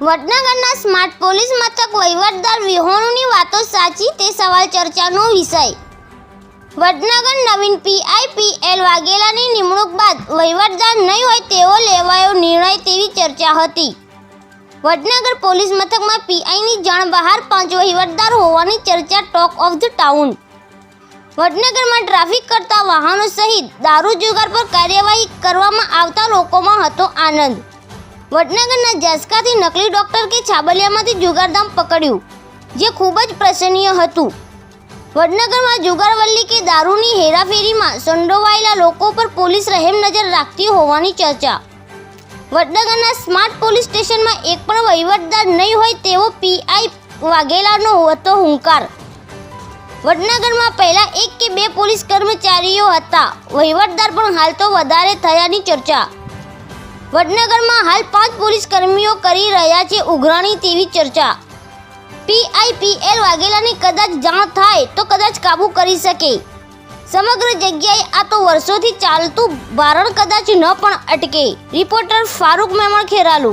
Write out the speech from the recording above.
વડનગરના smart police મથક વહીવટદાર વિહોણુની વાતો સાચી તે સવાલ ચર્ચાનો વિષય. વડનગર નવીન પીઆઈપીએલ વાઘેલાની નિમણૂક બાદ વહીવટદાર નહીં હોય તેવો લેવાયો નિર્ણય તેવી ચર્ચા હતી. વડનગર પોલીસ મથકમાં પીઆઈની જાણ બહાર પાંચ વહીવટદાર હોવાની ચર્ચા ટોક ઓફ ધ ટાઉન. વડનગરમાં ટ્રાફિક કરતા વાહનો સહિત દારૂ જુગાર પર કાર્યવાહી કરવામાં આવતા લોકોમાં હતો આનંદ. વડનગરના જાસકાથી નકલી ડોક્ટર કે છાબલિયામાંથી જુગારધામ પકડ્યું, જે ખૂબ જ પ્રસનીય હતું. વડનગરમાં જુગારવલ્લી કે દારૂની હેરાફેરીમાં સંડોવાયેલા લોકો પર પોલીસ રહેમ નજર રાખતી હોવાની ચર્ચા. વડનગરના સ્માર્ટ પોલીસ સ્ટેશનમાં એક પણ વહીવટદાર નહીં હોય તેવો પીઆઈ વાઘેલાનો હતો હુંકાર. વડનગરમાં પહેલા એક કે બે પોલીસ કર્મચારીઓ હતા. વહીવટદાર પણ હાલ તો વધારે થયાની ચર્ચા. વડનગરમાં હાલ પાંચ પોલીસ કર્મીઓ કરી રહ્યા છે ઉઘરાણી તેવી ચર્ચા. પીઆઈપીએલ વાઘેલાની કદાચ જાણ થાય તો કદાચ કાબૂ કરી શકે. સમગ્ર જગ્યાએ આ તો વર્ષોથી ચાલતું ભારણ કદાચ ન પણ અટકે. રિપોર્ટર ફારૂક મેમણ ખેરાલુ.